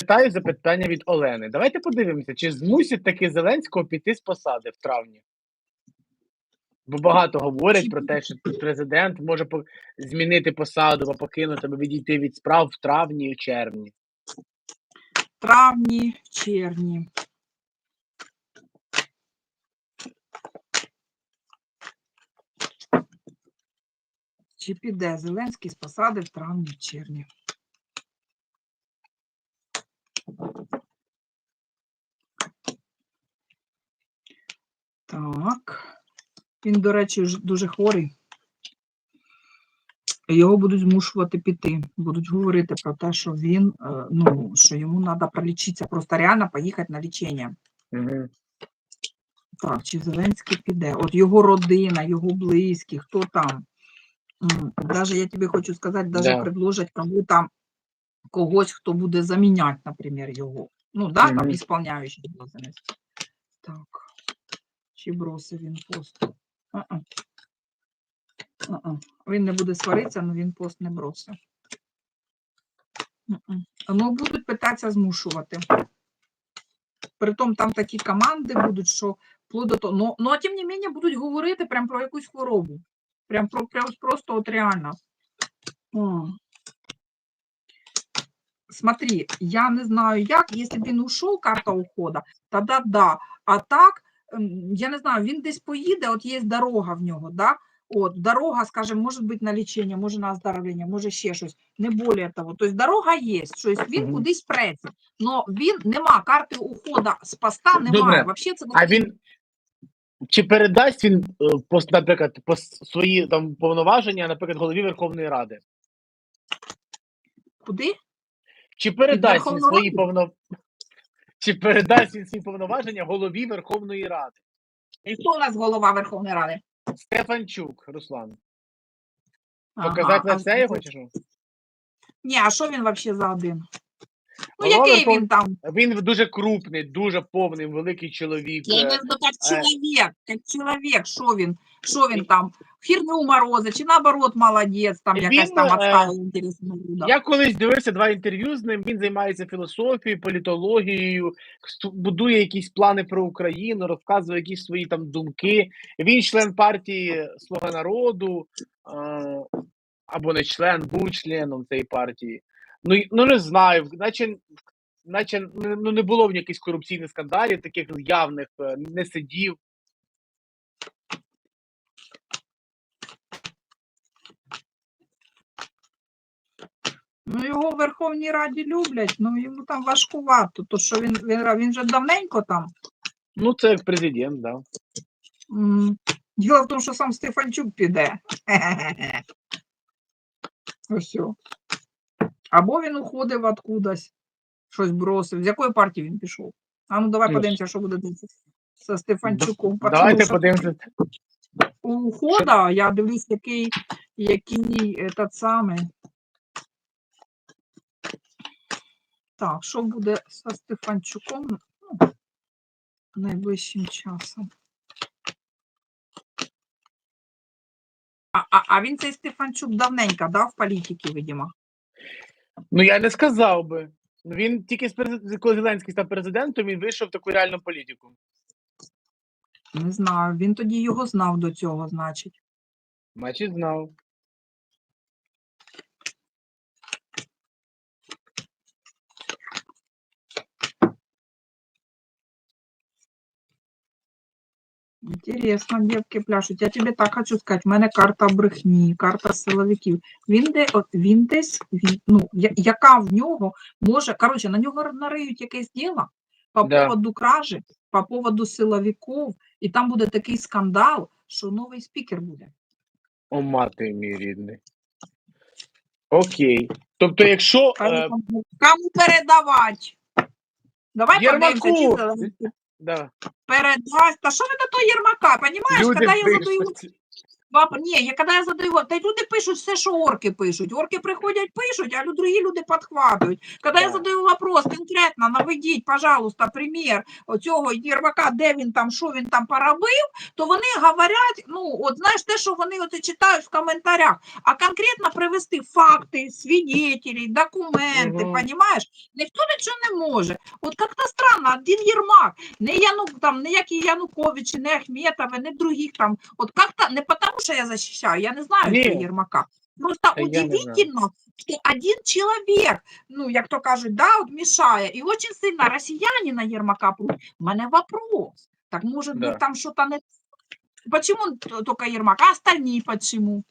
Питаю запитання від Олени. Давайте подивимося, чи змусять таки Зеленського піти з посади в травні. Бо багато говорять про те, що президент може змінити посаду або покинути, або відійти від справ в травні і червні. травні, червні. Чи піде Зеленський з посади в травні червні? Так. Він, до речі, дуже хворий. Його будуть змушувати піти. Будуть говорити про те, що він, е, ну, що йому треба пролічитися, просто реально поїхати на лічення. Угу. Так, чи Зеленський піде? От його родина, його близькі, хто там? Даже я тобі хочу сказати, даже Да. предложать кому там когось, хто буде заміняти, наприклад, його. Ну, да, там ісполняючий обов'язки. Так. Чи бросив він пост? А-а. А-а. Він не буде сваритися, але він пост не бросив. М-м. Ну, будуть питатися змушувати. Притом там такі команди будуть, що вплоть до того. Ну, ну а тим не менше будуть говорити прям про якусь хворобу. Прям про прям просто от реально. О. Смотри, я не знаю як, якщо б він ушов, карта ухода, тоді да. А так, ем, я не знаю, він десь поїде, от є дорога в нього, да? От, дорога, скажімо, може бути на лічення, може на оздоровлення, може ще щось, не більше того. Тобто дорога є, тобто він Мгм. кудись преться. Но він нема карти ухода з поста, немає. Вообще це А він чи передасть він, е, наприклад, по свої там повноваження, наприклад, голові Верховної Ради? куди? Чи передасть він свої повно... Чи передасть він свої повноваження голові Верховної Ради? І хто у нас голова Верховної Ради? Стефанчук, Руслан. Показати на з- його чи? Ні, а що він взагалі за один? Ну, Голова який Верхов- він там? Він дуже крупний, дуже повний, великий чоловік. Я е, имею в виду, как э, человек, как человек, що він, що він там, херню морозить, чи наоборот молодець, там Він, якась там е, отстала інтересна блюда. Я колись дивився два інтерв'ю з ним. Він займається філософією, політологією, будує якісь плани про Україну, розказує якісь свої там думки. Він член партії Слуга народу, е, або не член, був членом цієї партії. Ну, ну не знаю, наче, наче ну, ну, не було в якихось корупційних скандалів, таких явних, е, не сидів. Ну, його в Верховній Раді люблять, ну йому там важкувато, то що він, він, він же давненько там. Ну, це як президент, да. Діло в тому, що сам Стефанчук піде. Ось. Або він уходив откудась, щось бросив. З якої партії він пішов? А ну давай подивимося, що буде зі Стефанчуком. Давайте подивимося. у ухода, я дивлюсь, який, який этот самий. Так, що буде зі Стефанчуком ну, найближчим часом? А, а, а він цей Стефанчук давненько, да, в політиці, видимо. Ну, я не сказав би. Ну, Він тільки з презид- коли Зеленський став президентом, він вийшов в таку реальну політику. Не знаю, він тоді його знав до цього, значить. Значить, знав. Інтересно, дівки пляшуть. Я тобі так хочу сказати, в мене карта брехні, карта силовиків. Він де, от, він десь, він, ну, я- яка в нього може, коротше, на нього нариють якесь діло по Да. поводу кражі, по поводу силовиків, і там буде такий скандал, що новий спікер буде. О, мати мій рідний. Окей. Тобто, якщо. Кажу, Е, кому, кому передавати? Давай Єрмаку! Да, передасть. Та що ви до того Єрмака, понімаєш, люди коли я задаю ці- Воп- Ні, я коли я задаю, та й люди пишуть все, що орки пишуть. Орки приходять, пишуть, а другі люди підхватують. Коли я задаю вопрос конкретно, наведіть, пожалуйста, примір оцього Єрмака, де він там, що він там поробив, то вони говорять, ну, от знаєш, те, що вони і читають в коментарях, а конкретно привести факти, свідетелі, документи, понімаєш? Ніхто нічого не може. От як-то странно, один Єрмак, не Яну, там, ніякі Януковичі, не Ахметови, не других там. От как-то, не потому що я защищаю, я не знаю Ні. Єрмака. Просто я удивительно, що один чоловік, ну, як то кажуть, да, от мішає, і дуже сильно росіяни на Єрмака пруть. У мене вопрос. Так може Да. бути там щось не... Почему только Єрмак, а остальні почему?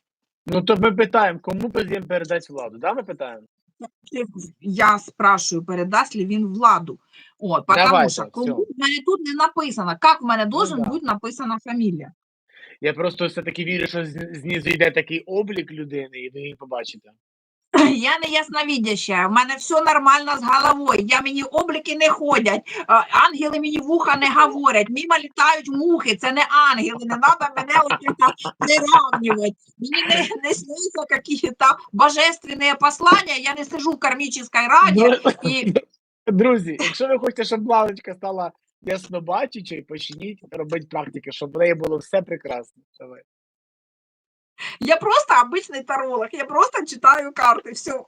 Ну то ми питаємо, кому президент передасть владу? Да, ми питаємо? Я спрашиваю, передасть ли він владу. От, потому Давайте, що кому в мене тут не написано, як в мене должен Ну да. бути написана фамілія. Я просто все-таки вірю, що знизу йде такий облік людини, і ви її побачите. Я не ясновидяща, в мене все нормально з головою. Я мені обліки не ходять, ангели мені в ухо не говорять, мимо літають мухи, це не ангели, не треба мене приравнювати. Мені не, не сниться якісь-то божественні послання, я не сижу в кармічній раді і Друзі, якщо ви хочете, щоб Лалочка стала яснобачучою, почніть робити практики, щоб в неї було все прекрасно. Давай. я просто обичний таролог, я просто читаю карти, все.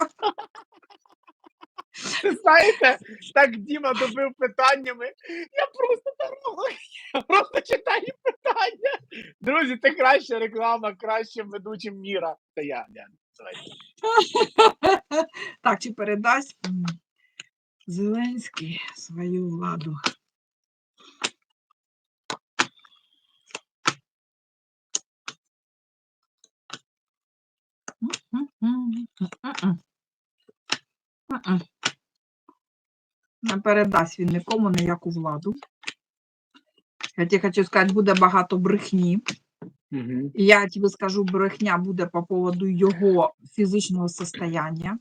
Ви знаєте, так Діма добив питаннями. Я просто таролог, я просто читаю питання. Друзі, це краща реклама, кращим ведучим міра. Це я, я. Так, чи передасть Зеленський свою владу? Не передасть він нікому ніяку владу. Я тебе хочу сказати, буде багато брехні. Угу. І Я тобі скажу, брехня буде по поводу його фізичного состояння.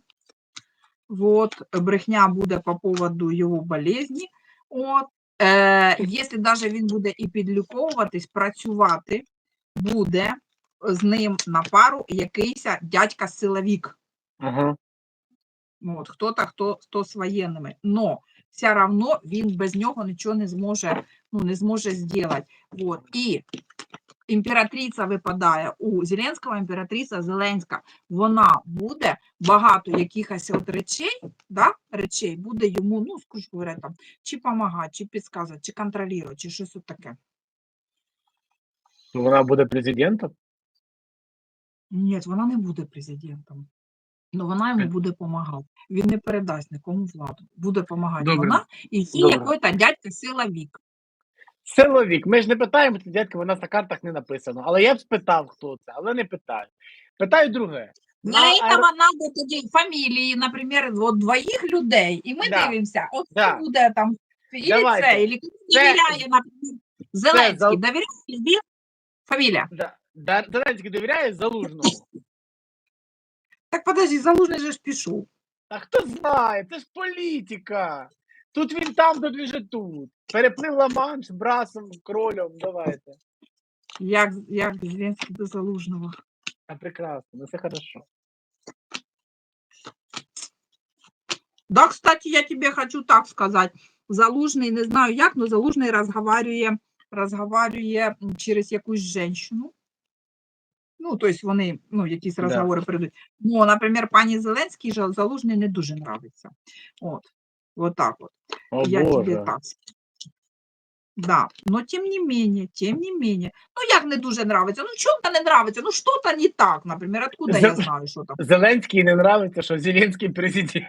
Вот, брехня буде по поводу його болезні. От, е, якщо навіть він буде і підліковуватись, працювати, буде з ним на пару якийсь дядька-силовик. Ага. От, хто-то, хто, хто з воєнними. Но все равно він без нього нічого не зможе, ну, не зможе зробити. От. І імператриця випадає у Зеленського, імператриця Зеленська. Вона буде багато якихось от речей, да, речей буде йому, ну, скажу говоря, там, чи допомагати, чи підказувати, чи контролювати, чи щось от таке. Вона буде президентом? Ні, вона не буде президентом. Ну, вона йому буде допомагати. Він не передасть нікому владу. Буде допомагати Добре. вона і ще Добре. якийсь дядька силовик. Силовік. Ми ж не питаємо, це дядька, нас на картах не написано. Але я б спитав, хто це, але не питаю. Питаю друге. Для На этого надо тоді фамілії, наприклад, от двоїх людей, і ми Да. дивимося, от хто Да. буде там, і це, і довіряє, наприклад, Зеленський, зал- довіряє він? Фамілія. Да. Зеленський довіряє залужному. Так подожди, Залужний же ж пішов. А хто знає, це ж політика. Тут він там, тут він же тут. Переплив Ла-Манш брасом, кролем, давайте. Як, як Зеленський до Залужного. А прекрасно, ну все хорошо. Да, кстати, я тебе хочу так сказати. Залужний, не знаю як, але Залужний розговорює, розговорює через якусь жінку. Ну, тобто вони, ну, якісь Да. розговори прийдуть. Ну, наприклад, пані Зеленський Залужний не дуже нравиться. От, от так от. О я Боже. так. Да, но тем не менее, тем не менее. Ну, як не дуже нравиться? Ну, чому-то не нравиться? Ну, що-то не так, наприклад, откуда я знаю, що там? Зеленський не нравиться, що Зеленський президент.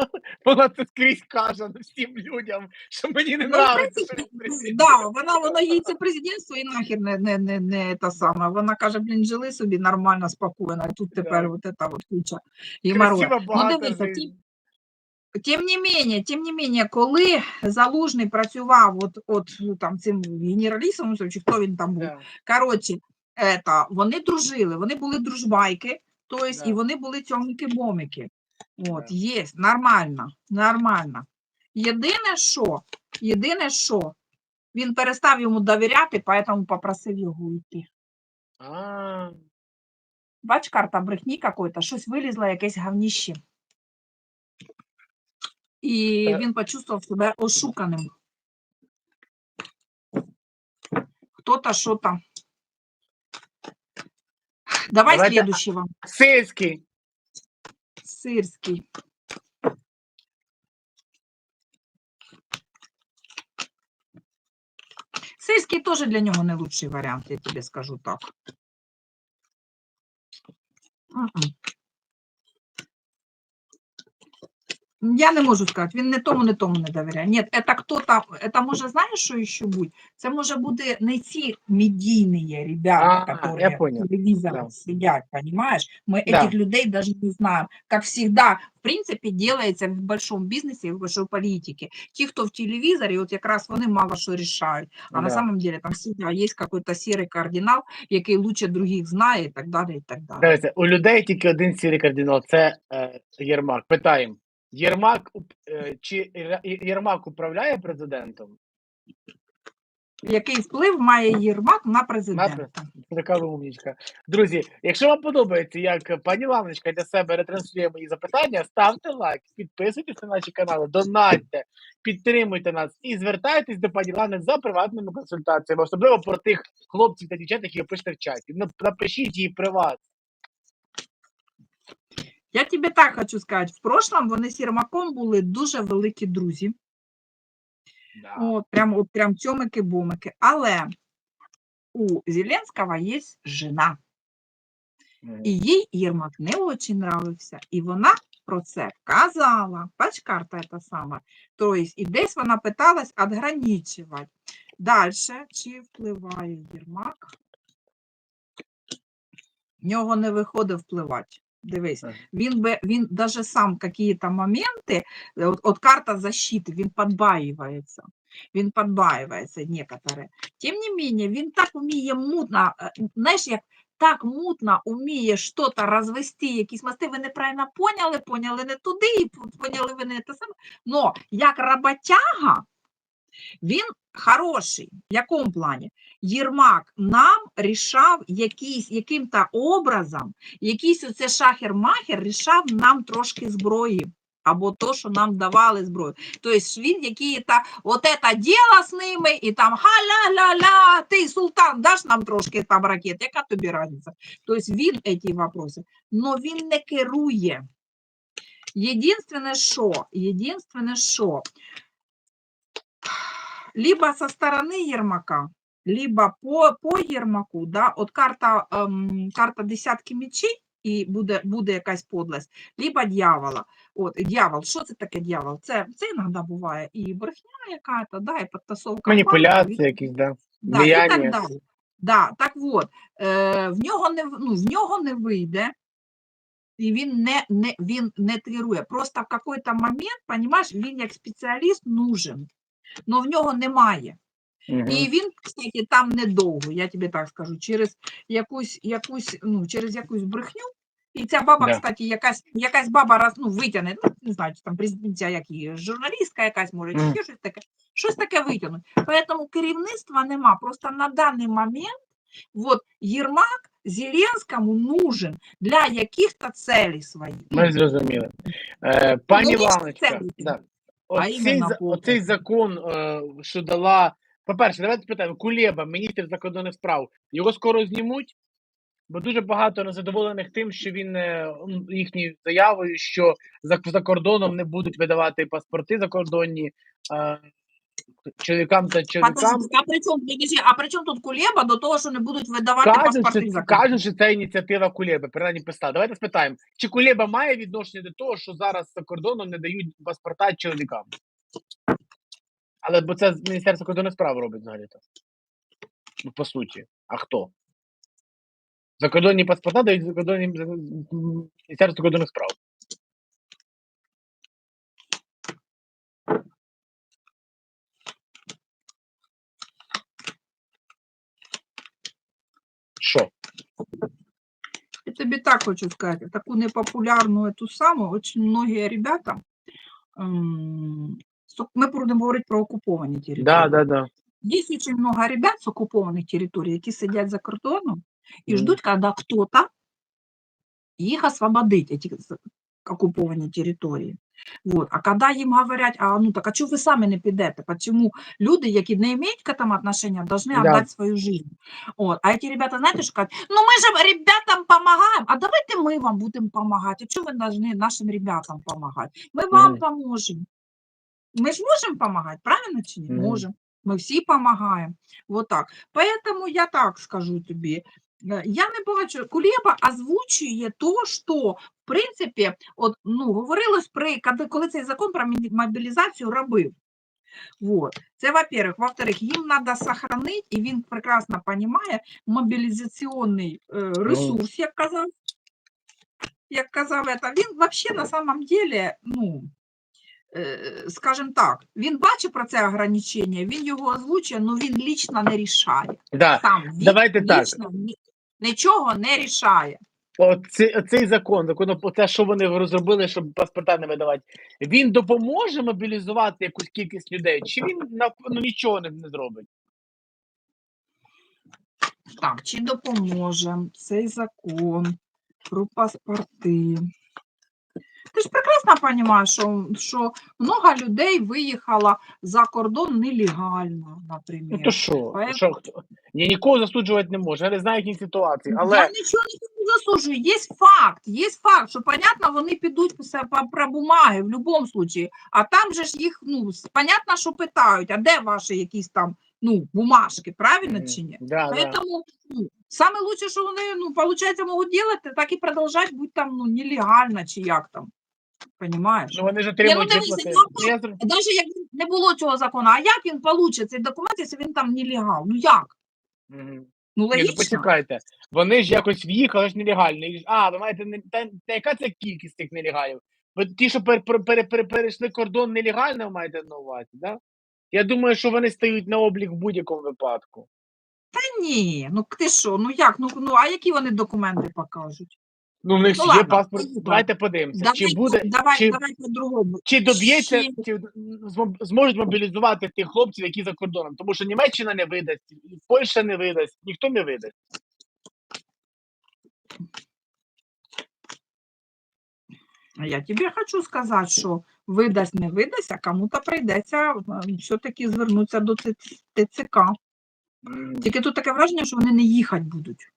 Вона це скрізь каже ну, всім людям, що мені не Ну, нравиться, що президент. Да, вона, вона їй це президентство і нахер не, не, не, не та сама. Вона каже, блін, жили собі нормально, спокійно, а тут тепер от ета от куча геморрою. Красиво, багато дивися, ті- Тим не менее, тим не менее, коли Залужний працював от, от ну, там цим генералісом, ну, чи хто він там був, Да. коротше, ета, вони дружили, вони були дружбайки, тобто і вони були цьомики-бомики. От, Да. є, нормально, нормально. Єдине, що, єдине, що, він перестав йому довіряти, поэтому попросив його йти. А, Бач, карта брехні какой-то, щось вилізло, якесь говніще. І Е. він почувствував себе ошуканим. Хто-то, що-то. Давай Давайте- следующего. Сильський. Сирський. Сирський теж для нього не лучший варіант, я тобі скажу так. Мгм. Я не можу сказати, він не тому, не тому не довіряє. Ні, це хто-то, це може, знаєш, що ще бути? Це може бути не ці медійні ребята, А, які я понял. в телевизорах Да. сидять, понимаешь? Мы Да. этих людей даже не знаем. Как всегда, в принципе, делается в большом бизнесе и в большой политике. Те, кто в телевизоре, вот как раз вони мало що рішають. А на Да. самом деле там всегда є какой-то серый кардинал, який лучше других знає, і так далі, і так далі. Дивіться, у людей тільки один сірий кардинал це е, Єрмак. Питаємо. Єрмак, е, чи Єрмак управляє президентом? Який вплив має Єрмак на президента? Така умнічка. Друзі, якщо вам подобається, як пані Лавничка для себе ретранслює мої запитання, ставте лайк, підписуйтесь на наші канали, донатьте, підтримуйте нас і звертайтесь до пані Лавни за приватними консультаціями, особливо про тих хлопців та дівчат, які пишете в чаті. Ну, Напишіть її приват. Я тобі так хочу сказати, в прошлом вони з Єрмаком були дуже великі друзі. Да. От, прям, от, прям тьомики-бомики. Але у Зеленського є жена. І їй Єрмак не дуже нравився. І вона про це казала. Бач, карта та сама. Тобто, і десь вона питалась відграничувати. Далі, чи впливає Єрмак? В нього не виходить впливати. Дивись, він би він даже сам какие-то моменти, е, от, от карта защиты, він подбаивается. Він подбаивается некоторые. Тем не менее, він так вміє мутно, е, знаєш, як так мутно вміє щось розвести, якісь мости, ви неправильно поняли, поняли не туди, поняли ви не те саме. Но як роботяга, він хороший. В якому плані? Єрмак нам рішав якийсь, яким-то образом, якийсь оце шахер-махер рішав нам трошки зброї. Або то, що нам давали зброю. Тобто він які-то, от це діло з ними, і там ха-ля-ля-ля, ти, султан, даш нам трошки там ракет, яка тобі разниця? Тобто він ці вопроси, но він не керує. Єдинственне, що, єдинственне, що, либо со стороны Ермака, либо по, по Єрмаку, да, от карта, ем, карта десятки мечей, і буде, буде якась подлость, либо дьявола. От, дьявол, що це таке дьявол? Це, це іноді буває і брехня яка-то, да, і підтасовка. Маніпуляції якісь, да. Да, і так далі. Да, так от, е, в, нього не, ну, в нього не вийде, і він не, не, він не керує. Просто в якийсь момент, понимаєш, він як спеціаліст нужен, але в нього немає. Мгм. І він, кстати, там недовго, я тобі так скажу, через якусь, якусь, ну, через якусь брехню. І ця баба, Да. кстати, якась, якась баба раз, ну, витягне, ну, не знаю, чи там президентця, як її, журналістка якась може, чи Мгм. щось таке, щось таке витягнуть. Тому керівництва нема. Просто на даний момент вот, Єрмак Зеленському нужен для яких-то целей своїх. Ми зрозуміли. Е, пані ну, да. Оцей, а оцей закон, е, що дала. По-перше, давайте питаємо, Кулєба, міністр закордонних справ, його скоро знімуть, бо дуже багато незадоволених тим, що він е, їхньою заявою, що за, за кордоном не будуть видавати паспорти закордонні е, чоловікам та чоловікам. А при чому, а при чому тут Кулеба до того, що не будуть видавати Кажуть, паспорти що, кажуть, що це ініціатива Кулєби, принаймні писта. Давайте спитаємо, чи Кулєба має відношення до того, що зараз за кордоном не дають паспорта чоловікам? Але бо це Міністерство кордонних справ робить взагалі-то. Ну, по суті. А хто? Закордонні паспорта дають закордонні Міністерство кордонних справ. Що? Я тобі так хочу сказати, таку непопулярну эту саму, очень многие ребята, м, с ок- мы будемо говорити про окуповані території. Да, да, да. Є очень много ребят з окупованих територій, які сидять за кордоном, и Мгм. ждут, когда кто-то их освободит, эти з- оккупованные территории. Вот. А когда їм говорять, а ну так а чого ви самі не підете? Почему люди, які не мають к этому отношения, должны Да. отдать свою жизнь? От. А эти ребята, знаєте, що кажуть, ну ми ж ребятам помогаем, а давайте ми вам будемо помогать. А чого ви должны нашим ребятам помогать? Ми вам Мгм. поможемо. Ми ж можемо помогать, правильно чи ні? Мгм. Можемо. Ми всі помогаємо. Вот так. Поэтому я так скажу тобі. Е, Я не бачу, Кулеба озвучує то, що, в принципі, от, ну, говорилось при, коли, коли цей закон про мобі- мобілізацію робив. Вот. Це, во-первых. Во-вторых, їм треба сохранити, і він прекрасно розуміє, мобілізаційний е, ресурс, як казав, як казав, это, він взагалі на самом деле, ну, е, скажімо так, він бачить про це ограничення, він його озвучує, але він лічно не рішає. Да. Сам він Давайте так. лічно ні- нічого не рішає. Оцей, цей закон, закон, те, що вони розробили, щоб паспорта не видавати, він допоможе мобілізувати якусь кількість людей, чи він ну, нічого не, не зробить? Так, чи допоможе цей закон про паспорти? Ти ж прекрасно розумієш, що, що много людей виїхало за кордон нелегально, Ну наприклад. то що? Поэтому- що? Ні, нікого засуджувати не може. Я не знаю їхні ситуації, Я але нічого не засуджую. Є факт, є факт, що понятно, вони підуть про бумаги в будь-якому випадку. А там же ж їх, ну, понятно, що питають, а де ваші якісь там, ну, бумажки, правильно чи ні? да, да. Ну, саме лучше, що вони, ну, получается, можуть делать, так і продовжати бути там, ну, нелегально, чи як там. Понимаєш? ну вони ж отримують виплати. Навіть як не було цього закону, а як він получить цей документ, якщо він там нелегал? Ну як? Мгм. Ну Ні, ну почекайте. Вони ж якось в'їхали ж нелегально. І ж- А, ви маєте не та, та яка це кількість цих нелегалів? Ви ті, що пер, пер, пер, пер, перейшли кордон нелегально, ви маєте на увазі, да? Я думаю, що вони стають на облік в будь-якому випадку. Та ні, ну ти що, ну як? Ну, ну а які вони документи покажуть? Ну, в них Ну, є ладно, паспорт. Давайте подивимося, Давай, чи буде, давай, чи, давай по-другому. чи доб'ється, Ще- чи зможуть мобілізувати тих хлопців, які за кордоном. Тому що Німеччина не видасть, Польща не видасть, ніхто не видасть. А Я тобі хочу сказати, що видасть, не видасть, а кому-то прийдеться все-таки звернутися до ТЦК. Тільки тут таке враження, що вони не їхати будуть.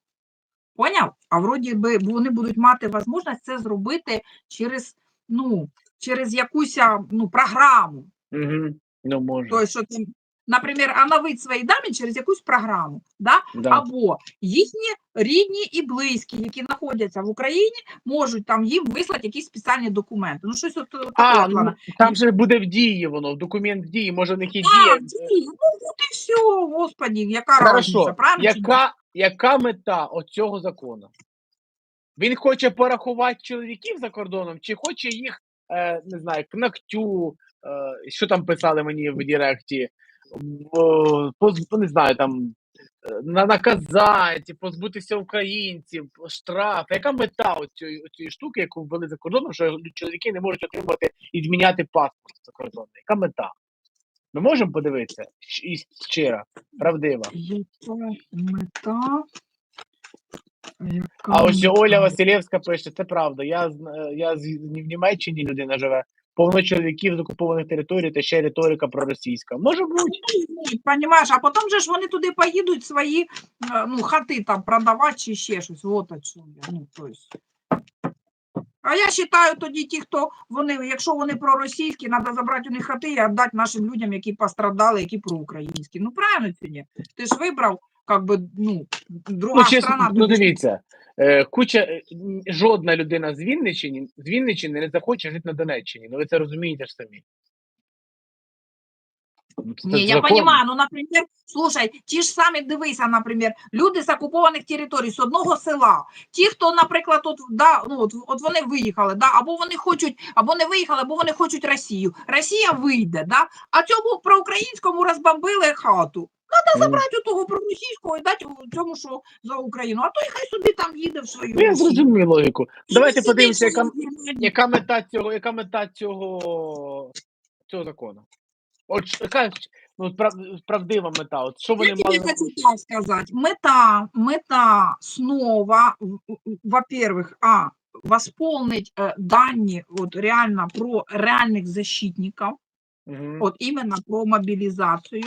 Поняв? А вроді би вони будуть мати можливість це зробити через, ну, через якусь ну, програму. мгм. Ну, може. Тобто, що там, наприклад, оновить свої дані через якусь програму. Да? Да. Або їхні рідні і близькі, які знаходяться в Україні, можуть там їм вислати якісь спеціальні документи. Ну, щось от, от А, ну, там же буде в дії воно, документ в дії, може в А, діє. дії, ну от і все, господі, яка Хорошо, разниця, правильно? яка, яка мета оцього закону? Він хоче порахувати чоловіків за кордоном, чи хоче їх, е, не знаю, к е, що там писали мені в Діректі, в- не знаю, там е, на наказати, позбутися українців, штраф. Яка мета оцієї штуки, яку ввели за кордоном, що чоловіки не можуть отримати і зміняти паспорт за кордоном? Яка мета? Ми можемо подивитися і щира, правдива. Яка мета? Яка А ось Оля мета? Василєвська пише, це правда. Я, я з в Німеччині людина живе, повно чоловіків з окупованих територій, та ще риторика проросійська. Може бути. Ні, Понімаєш, а потім же ж вони туди поїдуть свої е, ну, хати там продавати чи ще щось. Вот о чому я. Ну, то есть. А я вважаю тоді ті, хто вони, якщо вони проросійські, треба забрати у них хати і віддати нашим людям, які пострадали, які проукраїнські. Ну правильно чи ні? Ти ж вибрав, як би, ну, друга Ну, чесно, страна. ну дивіться, е, куча, е, жодна людина з Вінниччини, з Вінниччини не захоче жити на Донеччині. Ну ви це розумієте ж самі. Ну, Не, я понимаю, ну, например, слушай, ті ж самі дивися, наприклад, люди з окупованих територій, з одного села, ті, хто, наприклад, от, да, ну, от, от вони виїхали, да, або вони хочуть, або не виїхали, або вони хочуть Росію. Росія вийде, да, а цьому проукраїнському розбомбили хату. Треба забрати у того проросійського і дати цьому, що за Україну, а той хай собі там їде в свою Ну, я Росію. зрозумів логіку. І Давайте подивимося, яка, яка мета цього, яка мета цього, цього закону. От яка ну, прав- правдива мета? От що вони Я мали? хочу так сказать. Мета, мета снова, во-первых, а, восполнить э, дані от реально про реальних защитников, Мгм. от именно про мобилизацию.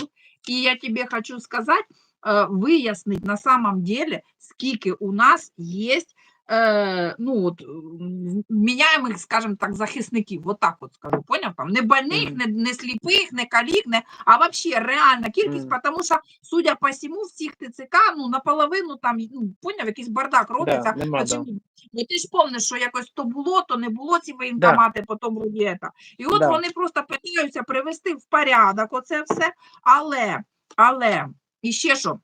И я тебе хочу сказать, э, выяснить на самом деле, скільки у нас есть э, ну, от, м, вміняємих, скажімо так, захисників, вот так от скажу, поняв? Там, не больних, не, не сліпих, не калік, не, а вообще реальна кількість, тому що, судя по всьому, в цих ТЦК, ну, наполовину там, ну, поняв, якийсь бардак робиться. Да, нема, да. Ну, ти ж помниш, що якось то було, то не було ці воєнкомати, потім вроді. І от Да. вони просто питаються привести в порядок оце все. Але, але, і ще що,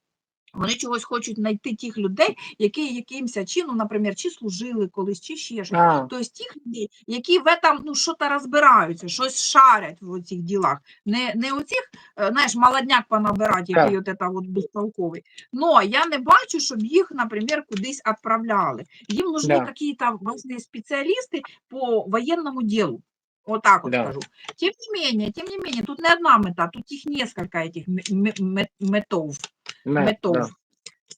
вони чогось хочуть знайти тих людей, які якимось чином, наприклад, чи служили колись, чи ще щось. А, Тобто тих людей, які в этом, ну, що то розбираються, щось шарять в цих ділах. Не, не оцих, е, знаєш, молодняк понабирати, який от это от безтолковий. Но я не бачу, щоб їх, наприклад, кудись відправляли. Їм нужны Да. какие-то важные специалисты по военному делу. Вот так вот Да. скажу. Тем не менее, тем не менее, тут не одна мета, тут их несколько этих ме- ме- ме- метов не, метов. да.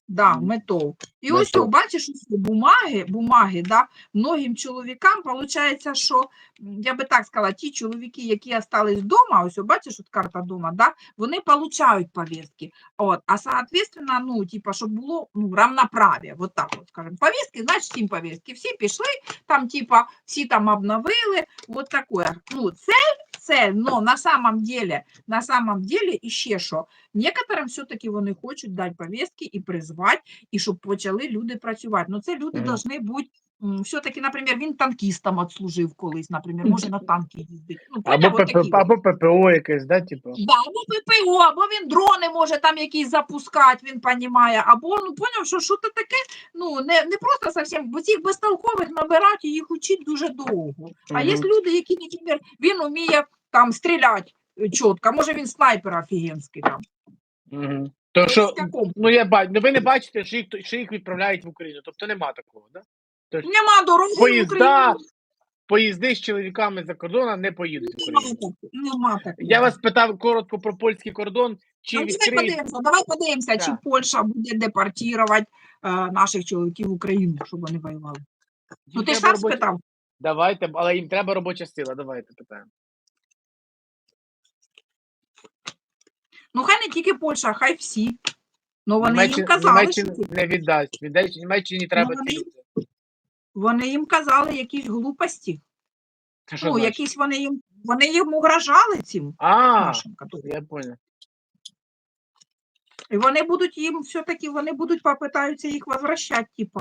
Да, Мгм. метов. І ось Метов. о, бачиш, бумаги, бумаги, да, многим чоловікам виходить, що я би так сказала, ті чоловіки, які остались вдома, ось бачиш, от карта дома, да, вони получають повістки. От, а соответственно, ну, типа, щоб було ну, равноправие, вот так от скажемо. Повістки, значить, всім повістки. Всі пішли, там, типа, всі там обновили, вот такое. Ну, цель, цель, но на самом деле, на самом деле, іще що, Некоторим все-таки вони хочуть дати повістки і призвати, і щоб почали люди працювати. Ну, це люди повинні бути. Все-таки, наприклад, він танкістом відслужив колись, наприклад, може на танки їздить. Ну, Або, ПП, такі або ППО якесь, да, типу? Да, або ППО, або він дрони може там якісь запускати, він понімає, або ну поняв, що що то таке, ну не, не просто зовсім, бо цих безтолкових набирати їх учить дуже довго. А є люди, які, наприклад, він вміє там стріляти е, чітко, може він снайпер офігенський там. Угу. То що, ну я бачу, ну ви не бачите, що їх, що їх відправляють в Україну, тобто нема такого, да? Нема дороги в Україну. поїзди з чоловіками за кордоном не поїдуть в Україну. Нема такого. Я вас питав коротко про польський кордон, чи Ну, давай відкриють подивимося, давай подивимося, чи Польща буде депортувати е, наших чоловіків в Україну, щоб вони воювали. Ну ти ж сам робоча- спитав. Давайте, але їм треба робоча сила. Давайте питаємо. Ну хай не тільки Польща, а хай всі. Ну вони Німеччина, їм казали, що не віддасть. Віддасть Німеччині треба Ну, вони- ці люди. вони їм казали якісь глупості. Це що Ну, значить? якісь вони їм вони їм угрожали цим А, нашим католикам. я понял. І вони будуть їм все-таки вони будуть попитаються їх возвращати, типу.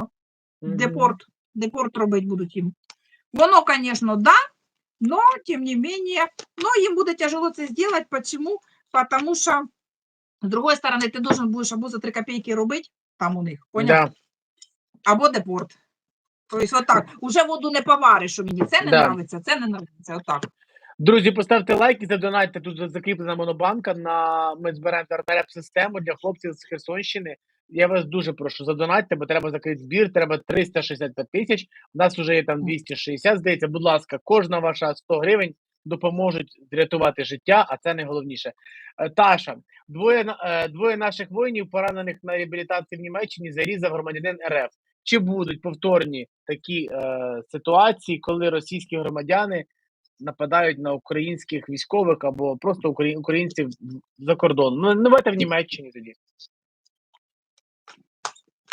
Мгм. Депорт, депорт робити будуть їм. Воно, конечно, да, но тем не менее, но им будет тяжело це сделать. Почему? Потому что, с другой стороны, ты должен будешь або за 3 копейки робити, там у них, понял? Да. Або депорт. Тобто, отак, уже воду не повариш, що мені це не Да. нравиться, це не нравиться, отак. Друзі, поставте лайк і задонайте. Тут закріплена монобанка. На ми збираємо зараз систему для хлопців з Херсонщини. Я вас дуже прошу, задонайте, бо треба закрити збір. Треба 365 тисяч. У нас вже є там 260, здається. Будь ласка, кожна ваша 100 гривень допоможуть врятувати життя, а це найголовніше. Е, Таша, двоє е, двоє наших воїнів, поранених на реабілітації в Німеччині, зарізав громадянин РФ. Чи будуть повторні такі е, ситуації, коли російські громадяни нападають на українських військових або просто украї- українців за кордоном? Ну, не давайте в Німеччині тоді.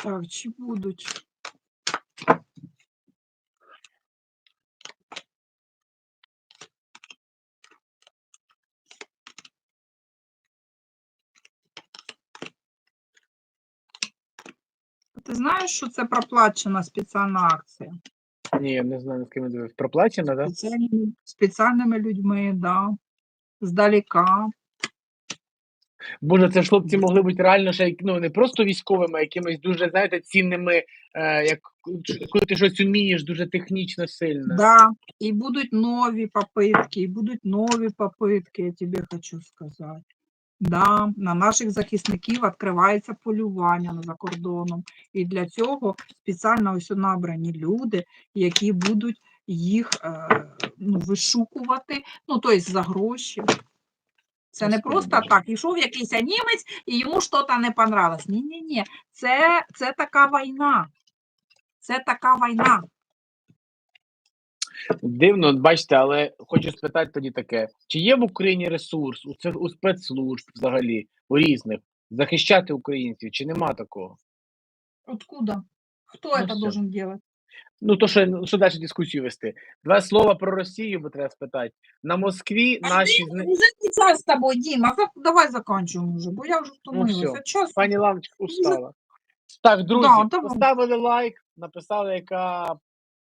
Так, чи будуть? Ти знаєш, що це проплачена спеціальна акція? Ні, я не знаю, з ким я дивився. Проплачено, да? Спеціальними, спеціальними людьми, да. Здалека. Боже, це ж хлопці могли бути реально ще ну, не просто військовими, а якимись дуже, знаєте, цінними, е, як коли ти щось умієш, дуже технічно сильно. Да. І будуть нові попитки, і будуть нові попитки, я тобі хочу сказати. Да, на наших захисників відкривається полювання за кордоном. І для цього спеціально ось набрані люди, які будуть їх е, ну, вишукувати, ну, тобто за гроші. Це не просто так. Ішов якийсь німець і йому щось не понравилось. Ні, ні, ні. Це, це така війна. Це така війна. Дивно, бачите, але хочу спитати тоді таке: чи є в Україні ресурс у цих у спецслужб взагалі, у різних, захищати українців, чи нема такого? Откуда? Хто Ну, це всё. должен делать? Ну, то що, ну, що далі дискусію вести? Два слова про Росію, бо треба спитати. На Москві наші зни... Уже не час з тобою, Діма. Давай закінчуємо вже, бо я вже втомилася. всьо. Час. Пані Лавочка устала. Так, друзі, Да, поставили лайк, написали, яка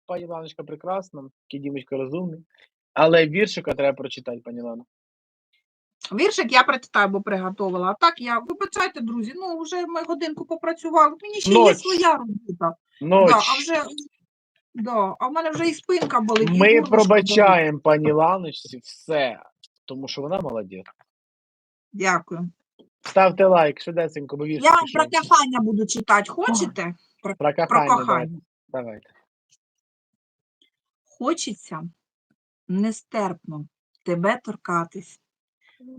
пані Ланочка прекрасна, дівчинка розумний. Але віршика треба прочитати, пані Лана. Віршик я прочитаю, бо приготувала. А так я, вибачайте, друзі, ну вже ми годинку попрацювали. Мені ще є своя робота. Ноч. Да, а вже да, а в мене вже і спинка болить. і Ми болить. пробачаємо пані Ланочці все, тому що вона молодець. Дякую. Ставте лайк, швидесенько, бо віршик Я вам пішов. про кохання буду читати. Хочете? Про Про кохання. Давайте. кохання. давайте. Хочеться нестерпно тебе торкатись.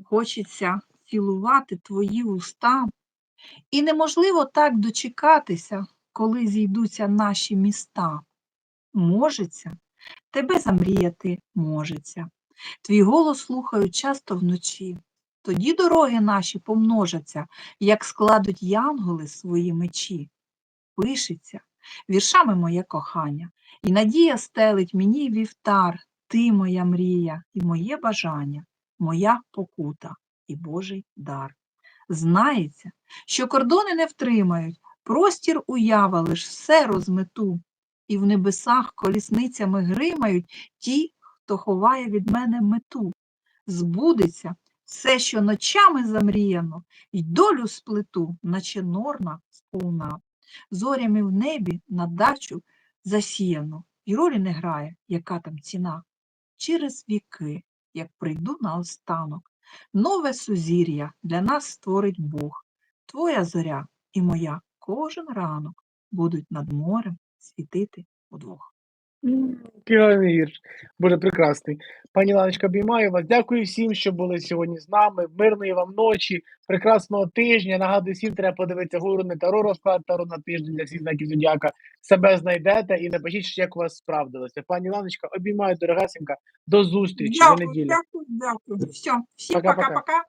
Хочеться цілувати твої уста. І неможливо так дочекатися, коли зійдуться наші міста. Можеться, тебе замріяти можеться. Твій голос слухаю часто вночі. Тоді дороги наші помножаться, як складуть янголи свої мечі. Пишеться віршами моє кохання, і надія стелить мені вівтар, ти моя мрія, і моє бажання, моя покута і Божий дар. Знається, що кордони не втримають, простір уява лиш все розмету, і в небесах колісницями гримають ті, хто ховає від мене мету. Збудеться все, що ночами замріяно, й долю сплету, наче норна сповна. Зорями в небі на дачу засіяно, і ролі не грає, яка там ціна. Через віки, як прийду на останок, нове сузір'я для нас створить Бог. Твоя зоря і моя кожен ранок будуть над морем світити удвох. Піганий вірш. Боже, прекрасний. Пані Ланочка, обіймаю вас. Дякую всім, що були сьогодні з нами. Мирної вам ночі, прекрасного тижня. Нагадую, всім треба подивитися гурне Таро розклад Таро на тиждень для всіх знаків зодіака. Себе знайдете і напишіть, як у вас справдилося. Пані Ланочка, обіймаю, дорогасенька. До зустрічі Дякую, неділю. дякую, дякую. Все, всім пока-пока.